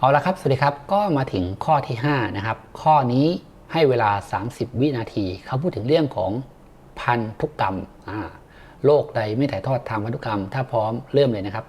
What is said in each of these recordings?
เอาละครับ สวัสดีครับ ก็มาถึงข้อที่ 5 นะครับ ข้อนี้ให้เวลา 30 วินาที เขาพูดถึงเรื่องของพันธุกรรมโรคใดไม่ถ่ายทอดทางพันธุกรรม ถ้าพร้อมเริ่มเลยนะครับ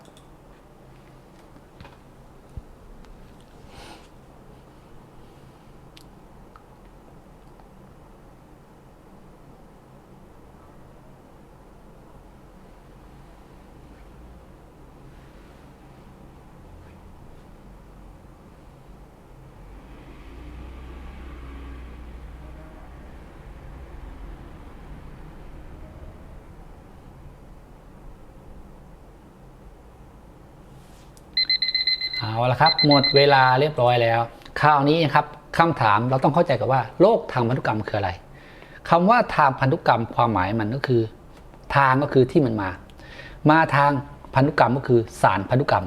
เอาละครับ หมดเวลาเรียบร้อยแล้ว คราวนี้ครับคำถามเราต้องเข้าใจกับว่าโรคทางพันธุกรรมคืออะไรคำว่าทางพันธุกรรมความหมายมันก็คือ ทางก็คือที่มันมา มาทางพันธุกรรมก็คือสารพันธุกรรม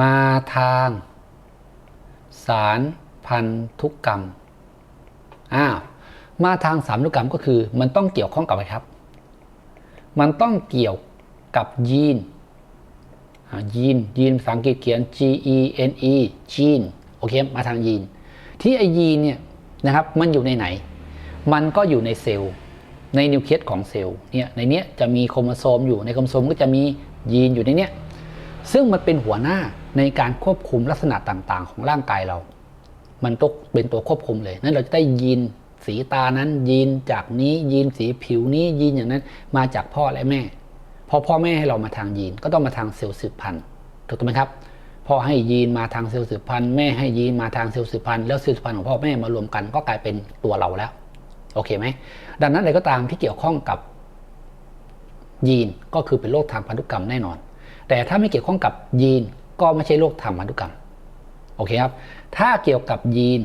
มาทางสารพันธุกรรมอ้าวมาทางสารพันธุกรรมก็คือ มันต้องเกี่ยวข้องกับอะไรครับ มันต้องเกี่ยวกับยีน ยีนยีนภาษาอังกฤษเขียน G E N E จีนโอเคมาทางยีน ที่ไอยีนเนี่ยนะครับมันอยู่ในไหน มันก็อยู่ในเซลล์ในนิวเคลียสของเซลล์เนี่ยในเนี้ยจะมีโครโมโซมอยู่ในโครโมโซมก็จะมียีนอยู่ในเนี้ยซึ่งมันเป็นหัวหน้าในการควบคุมลักษณะต่างๆ ของร่างกายเรา มันต้องเป็นตัวควบคุมเลยนั้นเราจะได้ยีนสีตานั้นยีนจากนี้ยีนสีผิวนี้ยีนอย่างนั้น มาจากพ่อและแม่ พอพ่อแม่ให้เรามาทางยีนก็ต้องมาทางเซลล์สืบพันธุ์ถูกต้องไหมครับพ่อให้ยีนมาทางเซลล์สืบพันธุ์แม่ให้ยีนมาทางเซลล์สืบพันธุ์แล้วเซลล์สืบพันธุ์ของพ่อแม่มารวมกันก็กลายเป็นตัวเราแล้วโอเคไหมดังนั้นอะไรก็ตามที่เกี่ยวข้องกับยีนก็คือเป็นโรคทางพันธุกรรมแน่นอน แต่ถ้าไม่เกี่ยวข้องกับยีนก็ไม่ใช่โรคทางพันธุกรรมโอเคครับ ถ้าเกี่ยวกับยีน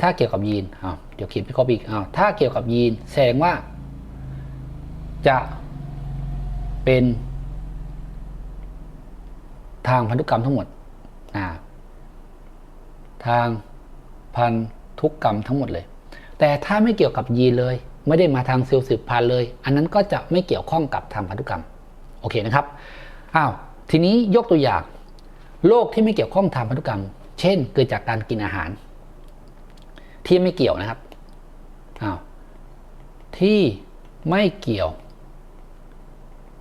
ถ้าเกี่ยวกับยีนอ้าวเดี๋ยวเขียนพี่ข้ออีกอ้าวถ้าเกี่ยวกับยีนแสดงว่า จะ เป็นทางพันธุกรรมทั้งหมดทางพันธุกรรมทั้งหมดเลย แต่ถ้าไม่เกี่ยวกับยีนเลย ไม่ได้มาทางเซลล์สืบพันธุ์เลย อันนั้นก็จะไม่เกี่ยวข้องกับทางพันธุกรรม โอเคนะครับ อ้าว ทีนี้ยกตัวอย่างโรคที่ไม่เกี่ยวข้องทางพันธุกรรม เช่น เกิดจากการกินอาหาร ที่ไม่เกี่ยวนะครับ อ้าว ที่ไม่เกี่ยว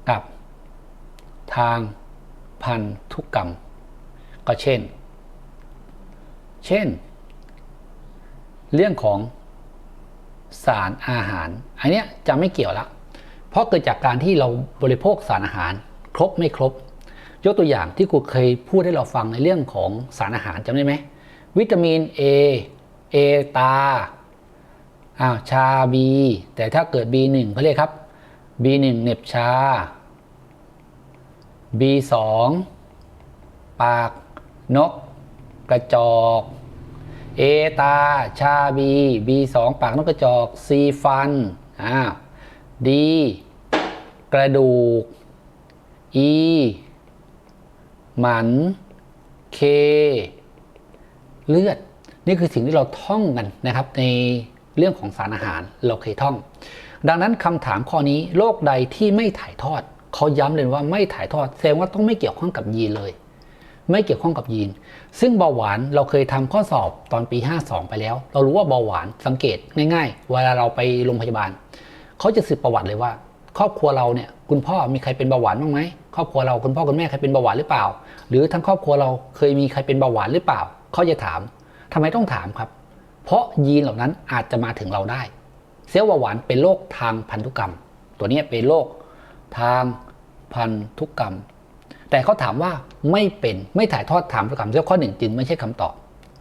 กับ ทางพันธุกรรม ก็เช่น เช่น เรื่องของสารอาหาร อันนี้ยจะไม่เกี่ยวละ เพราะเกิดจากการที่เราบริโภคสารอาหาร ครบไม่ครบ ยกตัวอย่างที่กูเคยพูดให้เราฟังในเรื่องของสารอาหารจำได้ไหม วิตามิน A A ตาอ้าวชา B แต่ถ้าเกิด B1 เขาเรียกครับ B1 เน็บชา B2 ปากนก กระจอก A ตา ชา B B2 ปากนกกระจอก C ฟันอ่า D กระดูก E หมัน K เลือด นี่คือสิ่งที่เราท่องกันนะครับ ในเรื่องของสารอาหารเราเคยท่อง ดังนั้นคำถามข้อนี้โรคใดที่ไม่ถ่ายทอดเขาย้ำเลยว่าไม่ถ่ายทอดแสดงว่าต้องไม่เกี่ยวข้องกับยีนเลย ไม่เกี่ยวข้องกับยีน ซึ่งเบาหวานเราเคยทำข้อสอบตอนปี 52 ไปแล้ว เรารู้ว่าเบาหวานสังเกตง่าย ๆ เวลาเราไปโรงพยาบาลเขาจะสืบประวัติเลยว่า ครอบครัวเราเนี่ยคุณพ่อมีใครเป็นเบาหวานบ้างไหมครอบครัวเราคุณพ่อคุณแม่ใครเป็นเบาหวานหรือเปล่า หรือทั้งครอบครัวเราเคยมีใครเป็นเบาหวานหรือเปล่าเขาจะถามทำไมต้องถามครับ เพราะยีนเหล่านั้นอาจจะมาถึงเราได้ เซลล์เบาหวานเป็นโรคทางพันธุกรรม ตัวนี้เป็นโรคทางพันธุกรรม แต่เขาถามว่าไม่เป็นไม่ถ่ายทอดทางพันธุกรรมเจ้าข้อหนึ่งจึงไม่ใช่คำตอบ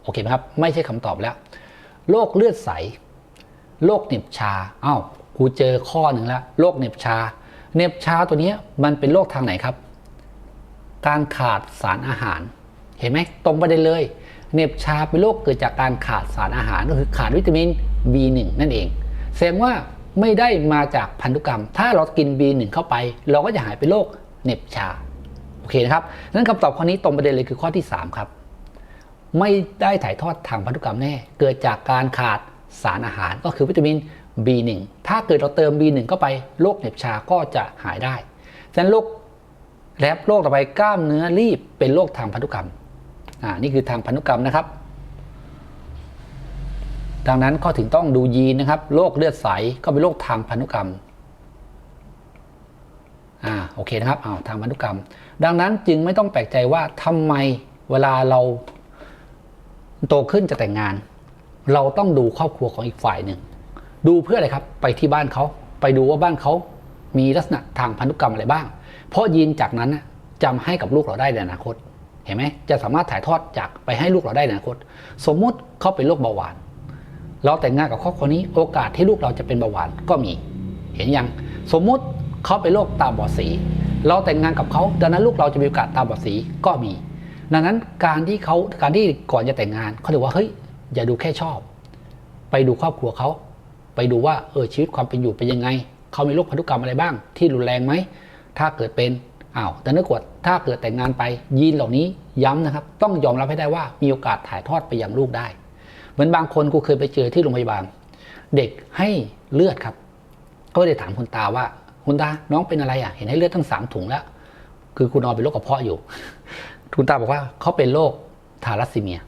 โอเคไหมครับไม่ใช่คำตอบแล้วโรคเลือดใสโรคเหน็บชาอ้าวกูเจอข้อหนึ่งแล้วโรคเหน็บชาเหน็บชาตัวนี้มันเป็นโรคทางไหนครับ การขาดสารอาหาร เห็นไหมตรงประเด็นเลยเหน็บชาเป็นโรคเกิดจากการขาดสารอาหารก็คือขาดวิตามิน B1 นั่นเอง แสดงว่าไม่ได้มาจากพันธุกรรม ถ้าเรากิน B1 เข้าไป เราก็จะหายเป็นโรคเหน็บชา โอเคนะครับ นั้นคำตอบข้อนี้ตรงประเด็นเลยคือข้อที่ 3 ครับ ไม่ได้ถ่ายทอดทางพันธุกรรมแน่ เกิดจากการขาดสารอาหารก็คือวิตามิน B1 ถ้าเกิดเราเติม B1 เข้าไปโรคเหน็บชาก็จะหายได้ฉะนั้นโรคแล้วโรคต่อไปกล้ามเนื้อรีบเป็นโรคทางพันธุกรรม อ่า นี่คือทางพันธุกรรมนะครับ ดังนั้นก็ถึงต้องดูยีนนะครับโรคเลือดใสก็เป็นโรคทางพันธุกรรมอ่าโอเคนะครับอ้าวทางพันธุกรรม ดังนั้นจึงไม่ต้องแปลกใจว่าทำไมเวลาเราโตขึ้นจะแต่งงาน เราต้องดูครอบครัวของอีกฝ่ายหนึ่ง ดูเพื่ออะไรครับ ไปที่บ้านเขาไปดูว่าบ้านเขามีลักษณะทางพันธุกรรมอะไรบ้าง เพราะยีนจากนั้นน่ะจำให้กับลูกเราได้ในอนาคต เห็นไหมจะสามารถถ่ายทอดจากไปให้ลูกเราได้ในอนาคต สมมุติเขาเป็นโรคเบาหวาน เราแต่งงานกับครอบครัวนี้โอกาสที่ลูกเราจะเป็นเบาหวานก็มี เห็นยังสมมุติเขาเป็นโรคตาบอดสี เราแต่งงานกับเขาดังนั้นลูกเราจะมีโอกาสตาบอดสีก็มี ดังนั้นการที่เขาการที่ก่อนจะแต่งงานเขาถือว่าเฮ้ยอย่าดูแค่ชอบ ไปดูครอบครัวเขาไปดูว่าเออชีวิตความเป็นอยู่เป็นยังไงเขามีโรคพันธุกรรมอะไรบ้าง ที่รุนแรงไหมถ้าเกิดเป็นอ้าวแต่นึกว่าถ้าเกิดแต่งงานไปยีนเหล่านี้ย้ำนะครับ ต้องยอมรับให้ได้ว่ามีโอกาสถ่ายทอดไปยังลูกได้ เหมือนบางคนกูเคยไปเจอที่โรงพยาบาล เด็กให้เลือดครับ ก็เลยถามคุณตาว่า คุณตาน้องเป็นอะไรอะ เห็นให้เลือดทั้งสามถุงแล้ว คือคุณนอนเป็นโรคกระเพาะอยู่ คุณตาบอกว่าเขาเป็นโรคทารัสซีเมีย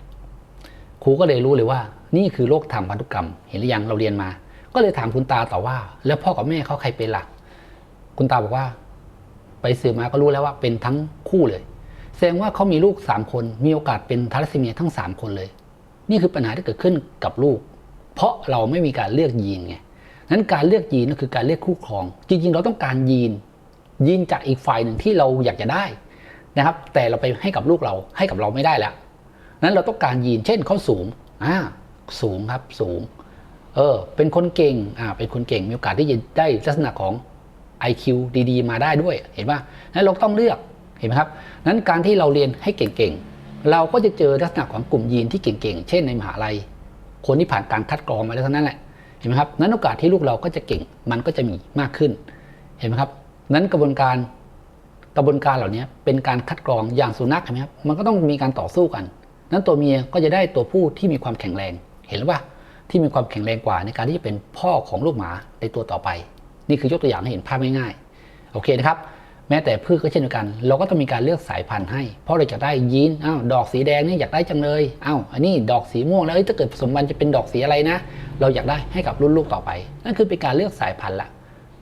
ครูก็เลยรู้เลยว่า นี่คือโรคทางพันธุกรรม เห็นหรือยังเราเรียนมา ก็เลยถามคุณตาต่อว่า แล้วพ่อกับแม่เขาใครเป็นล่ะคุณตาบอกว่า ไปสืบมาก็รู้แล้วว่าเป็นทั้งคู่เลย แสดงว่าเขามีลูกสามคน มีโอกาสเป็นทารัสซีเมียทั้งสามคนเลย นี่คือปัญหาที่เกิดขึ้นกับลูก เพราะเราไม่มีการเลือกยีนไงนั้นการเลือกยีนก็คือการเลือกคู่ครอง จริงๆ เราต้องการยีน ยีนจากอีกฝ่ายหนึ่งที่เราอยากจะได้นะครับ แต่เราไปให้กับลูกเราให้กับเราไม่ได้แล้วนั้นเราต้องการยีน เช่นเขาสูงอ่าสูงครับสูง เออ เป็นคนเก่งอ่าเป็นคนเก่งมีโอกาสที่จะได้ลักษณะของ IQ ดีๆ มาได้ด้วย เห็นป่ะนั้นเราต้องเลือกเห็นไหมครับนั้นการที่เราเรียนให้เก่งๆ เราก็จะเจอลักษณะของกลุ่มยีนที่เก่งๆ เช่นในมหาลัย คนที่ผ่านการคัดกรองมาแล้วเท่านั้นแหละ เห็นไหมครับ นั้นโอกาสที่ลูกเราก็จะเก่ง มันก็จะมีมากขึ้น เห็นไหมครับ นั้นกระบวนการกระบวนการเหล่านี้เป็นการคัดกรองอย่างสุนัขเห็นไหมครับ มันก็ต้องมีการต่อสู้กัน นั้นตัวเมียก็จะได้ตัวผู้ที่มีความแข็งแรง เห็นหรือเปล่าที่มีความแข็งแรงกว่าในการที่จะเป็นพ่อของลูกหมาในตัวต่อไป นี่คือยกตัวอย่างให้เห็นภาพง่ายๆ โอเคนะครับ แม้แต่พืชก็เช่นเดียวกัน เราก็ต้องมีการเลือกสายพันธุ์ให้ เพราะเราจะได้ยีนอ้าวดอกสีแดงนี่อยากได้จังเลยอ้าวอันนี้ดอกสีม่วงแล้วถ้าเกิดผสมพันธุ์จะเป็นดอกสีอะไรนะ เราอยากได้ให้กับรุ่นลูกต่อไป นั่นคือเป็นการเลือกสายพันธุ์ละ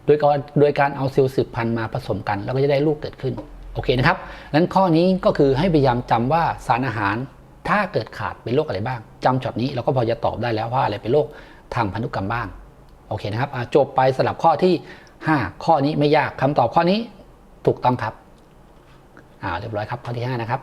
โดยการโดยการเอาเซลล์สืบพันธุ์มาผสมกัน แล้วก็จะได้ลูกเกิดขึ้นโอเคนะครับนั้นข้อนี้ก็คือให้พยายามจำว่าสารอาหารถ้าเกิดขาดเป็นโรคอะไรบ้างจำช็อตนี้เราก็พอจะตอบได้แล้วว่าอะไรเป็นโรคทางพันธุกรรมบ้างโอเคนะครับจบไปสลับข้อที่ 5 ข้อนี้ไม่ยากคำตอบข้อนี้ ถูกต้องครับอ่าเรียบร้อยครับข้อที่ 5 นะครับ